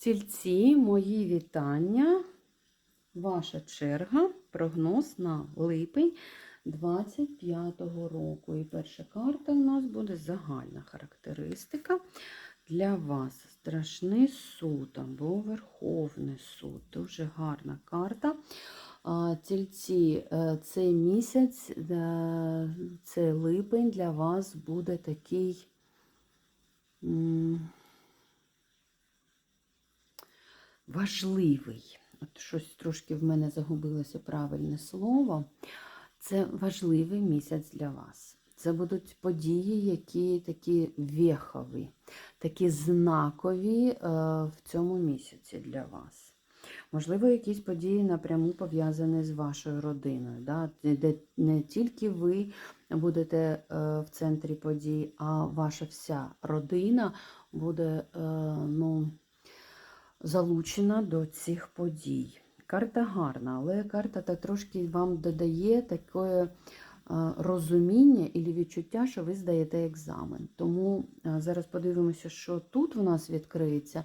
Тільці, мої вітання. Ваша черга, прогноз на липень 25-го року. І перша карта у нас буде загальна характеристика для вас. Страшний суд або Верховний суд. Дуже гарна карта. Тільці, е, цей місяць, е, цей липень для вас буде такий. Важливий. От щось трошки в мене загубилося правильне слово. Це важливий місяць для вас. Це будуть події, які такі вехові, такі знакові е, в цьому місяці для вас. Можливо, якісь події напряму пов'язані з вашою родиною, да? де не тільки ви будете е, в центрі подій, а ваша вся родина буде е, ну, залучена до цих подій. Карта гарна, але карта та трошки вам додає таке розуміння і відчуття, що ви здаєте екзамен. Тому е, зараз подивимося, що тут в нас відкриється.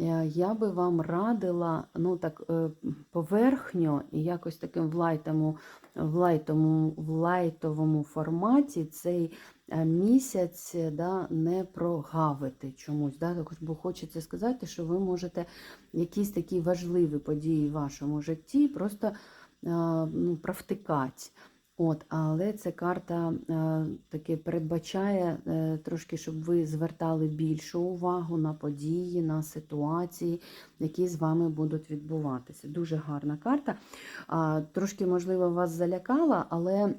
Е, Я би вам радила ну так е, поверхньо і якось таким в лайтому, в лайтовому, в лайтовому форматі цей е, місяць да, не прогавити чомусь. Да? Також, бо хочеться сказати, що ви можете якісь такі важливі події в вашому житті просто ну, провтикати. От, але ця карта е, таки передбачає е, трошки, щоб ви звертали більшу увагу на події, на ситуації, які з вами будуть відбуватися. Дуже гарна карта. Трошки, можливо, вас залякала, але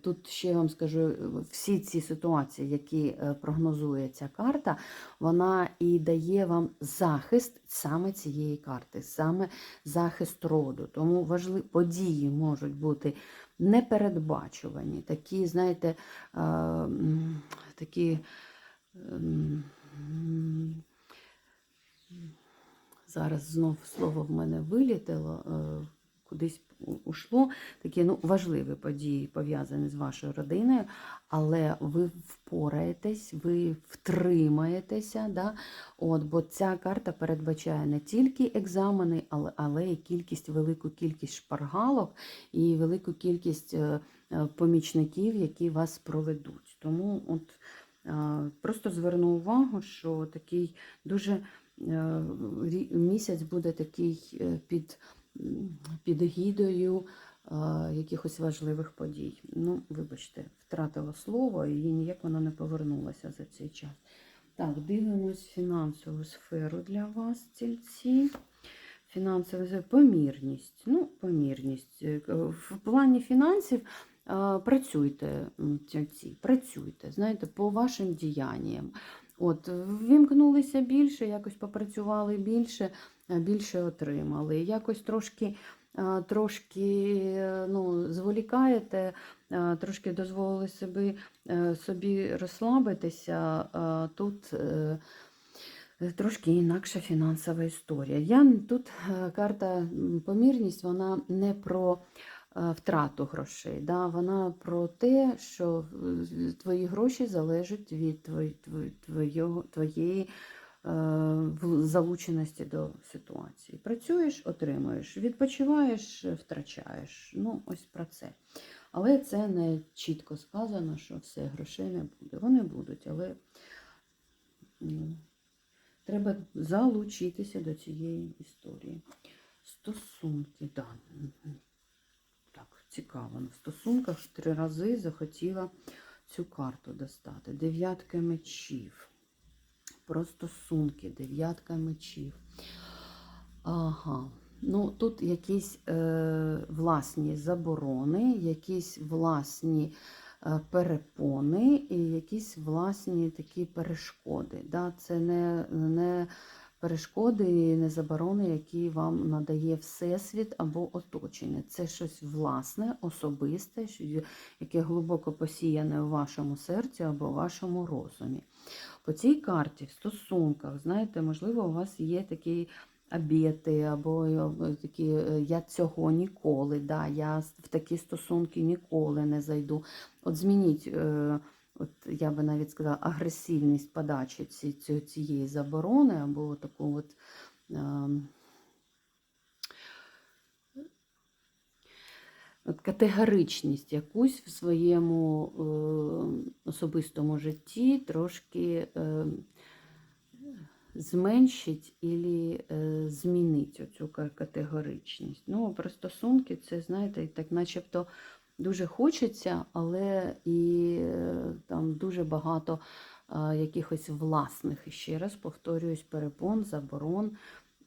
тут ще я вам скажу, всі ці ситуації, які е, прогнозує ця карта, вона і дає вам захист саме цієї карти, саме захист роду. Тому важливі події можуть бути непередбачувані, такі, знаєте, е, такі. ем, Зараз знов слово в мене вилітело, е, кудись ушло. Такі ну, важливі події пов'язані з вашою родиною, але ви впораєтесь, ви втримаєтеся. Да? От, бо ця карта передбачає не тільки екзамени, але, але і кількість, велику кількість шпаргалок і велику кількість е, е, помічників, які вас проведуть. Тому от, е, просто зверну увагу, що такий дуже місяць буде такий під, під гідою е, якихось важливих подій. Ну, вибачте, втратила слово і ніяк воно не повернулося за цей час. Так, дивимось фінансову сферу для вас, тільці. Фінансова помірність. Ну, помірність. Е, В плані фінансів е, працюйте, м, тільці, працюйте, знаєте, по вашим діянням. От, вімкнулися більше, якось попрацювали більше, е, більше отримали. Якось трошки, е, трошки е, ну, зволікаєте, трошки дозволили собі, собі розслабитися. Тут трошки інакша фінансова історія. Я тут карта помірність, вона не про втрату грошей. Да? Вона про те, що е, твої гроші залежать від твоєго- твоєї е, залученості до ситуації. Працюєш, отримуєш, відпочиваєш, втрачаєш. Ну, ось про це. Але це не чітко сказано, що все, грошей не буде. Вони будуть, але ну, треба залучитися до цієї історії. Стосунки, да. Цікаво. В стосунках три рази захотіла цю карту достати. Дев'ятка мечів. Про стосунки, дев'ятка мечів. Ага. Ну, тут якісь е, власні заборони, якісь власні е, перепони і якісь власні такі перешкоди. Да? Це не, не перешкоди і не заборони, які вам надає Всесвіт або оточення. Це щось власне, особисте, яке глибоко посіяне у вашому серці або вашому розумі. По цій карті в стосунках, знаєте, можливо, у вас є такі обіти, або е, такі е, я цього ніколи, да, я в такі стосунки ніколи не зайду. От змініть, е, от я би навіть сказала, агресивність подачі ці, ці- цієї заборони, або таку от. От категоричність якусь в своєму е, особистому житті трошки е, зменшить і е, змінить оцю категоричність. Ну, про стосунки це, знаєте, так начебто дуже хочеться, але і е, там дуже багато е, якихось власних, ще раз повторююсь, перепон, заборон.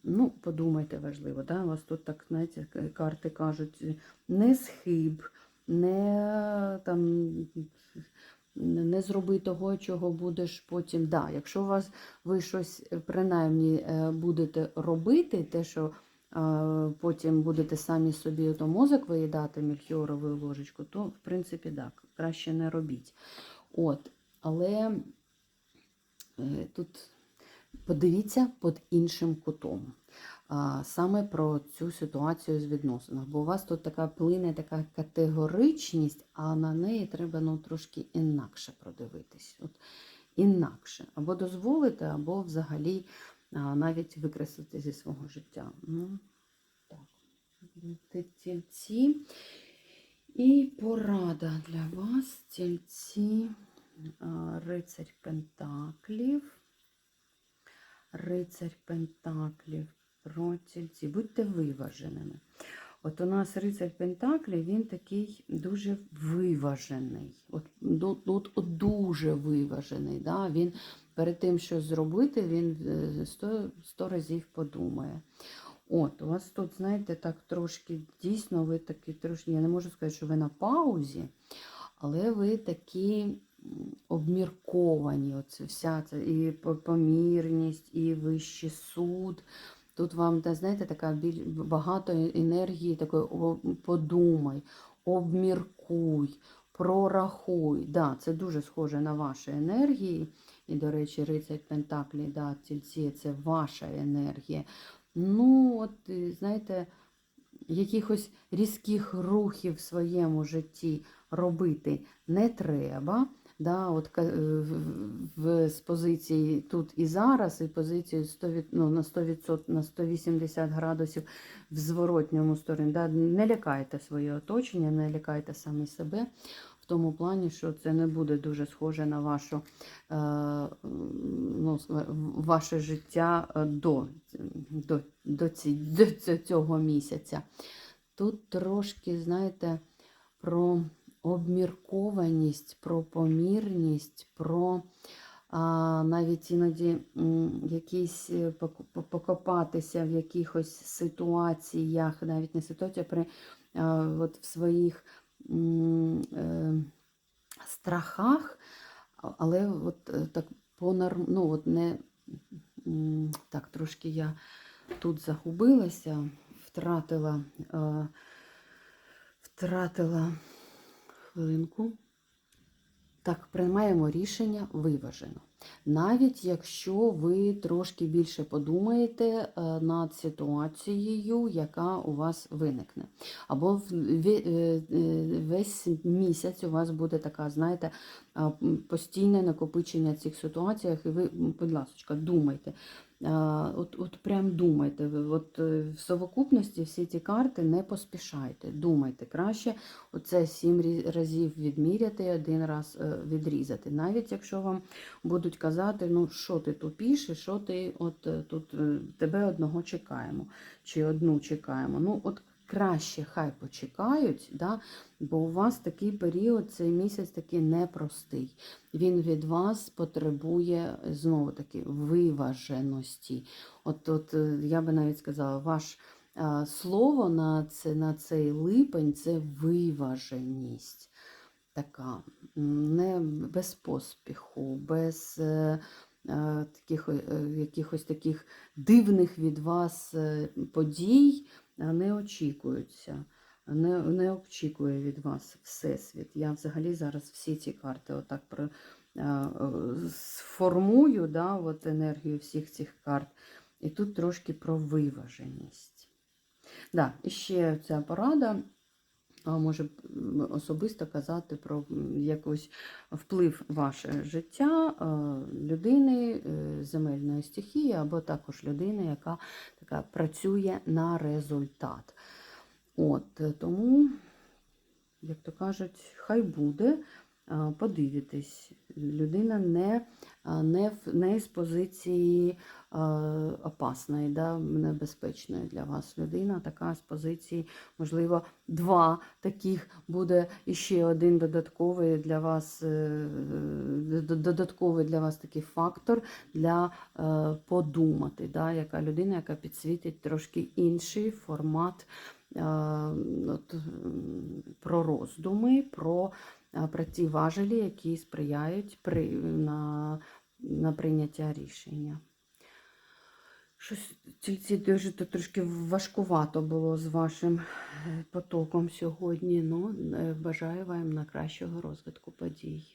Ну, подумайте, важливо, да? у вас тут так, знаєте, карти кажуть, не схиб, не там. Не зроби того, чого будеш потім. Да, якщо у вас ви щось принаймні е, будете робити, те, що потім будете самі собі ото мозок виїдати мільхіоровою ложечку, то в принципі так, краще не робіть. От, але е, тут подивіться під іншим кутом. Саме про цю ситуацію з відносинах. Бо у вас тут така плине така категоричність, а на неї треба ну, трошки інакше продивитись. От, інакше. Або дозволити, або взагалі навіть викреслити зі свого життя. Ну, так. Тільці. І порада для вас, тільці, рицарь Пентаклів. Рицарь Пентаклів про тільці. Будьте виваженими. От у нас рицарь Пентаклів, він такий дуже виважений. От, от, от дуже виважений. Да? Він перед тим, що зробити, він е, сто, сто разів подумає. От, у вас тут, знаєте, так трошки дійсно, ви такі трошки, я не можу сказати, що ви на паузі, але ви такі обмірковані. Оце вся ця і помірність, і вищий суд. Тут вам, та, знаєте, така біль, багато енергії, такої подумай, обміркуй, прорахуй. Да, це дуже схоже на ваші енергії. І, до речі, рицарь Пентаклі, да, тільці це ваша енергія. Ну, от, е, знаєте, якихось різких рухів в своєму житті робити не треба. Да, от, е, в- з позиції тут і зараз, і позиції 100, ну, на 100%, на 180 градусів в зворотньому стороні. Да, не лякайте своє оточення, не лякайте самі себе в тому плані, що це не буде дуже схоже на вашу, е, ну, ваше життя е, до, до, до, ці, до цього місяця. Тут трошки, знаєте, про обміркованість, про помірність, про а, навіть іноді якісь е, пок- по- покопатися в якихось ситуаціях, навіть не ситуаціях, при, а, от в своїх е, страхах, але от е, так по ну, от не так, трошки я тут загубилася, втратила, е, втратила хвилинку. Так, приймаємо рішення виважено. Навіть якщо ви трошки більше подумаєте е, над ситуацією, яка у вас виникне. Або е, е, весь місяць у вас буде така, знаєте, постійне накопичення цих ситуаціях, і ви, будь ласка, думайте. От, от прям думайте, от е, в совокупності всі ці карти не поспішайте, думайте. Краще оце сім разів відміряти, один раз е, відрізати. Навіть якщо вам будуть казати, ну що ти тупіше, що ти от е, тут тебе одного чекаємо, чи одну чекаємо. Ну, от краще хай почекають, да? бо у вас такий період, цей місяць такий непростий. Він від вас потребує знову таки виваженості. От, от е, я би навіть сказала, ваш слово на, це, на цей липень це виваженість. Така, не без поспіху, без е, е, таких, е, якихось таких дивних від вас е, подій е, не очікуються. Не, не очікує від вас Всесвіт. Я взагалі зараз всі ці карти отак про, е, сформую да, от енергію всіх цих карт. І тут трошки про виваженість. Да, і ще ця порада може особисто казати про якийсь вплив ваше життя людини е, земельної стихії, або також людини, яка така працює на результат. От, е, тому, як то кажуть, хай буде. Подивитись, людина не, не, в- не з позиції опасної, да, небезпечної для вас людина, така з позиції, можливо, два таких буде і ще один додатковий для вас, е, додатковий для вас такий фактор для е, подумати, да, яка людина, яка підсвітить трошки інший формат е, от, про роздуми, про, е, про ті важелі, які сприяють при, на, на прийняття рішення. Щось тільки дуже то трошки важкувато було з вашим е, потоком сьогодні. Ну, е, бажаю вам на кращого розвитку подій.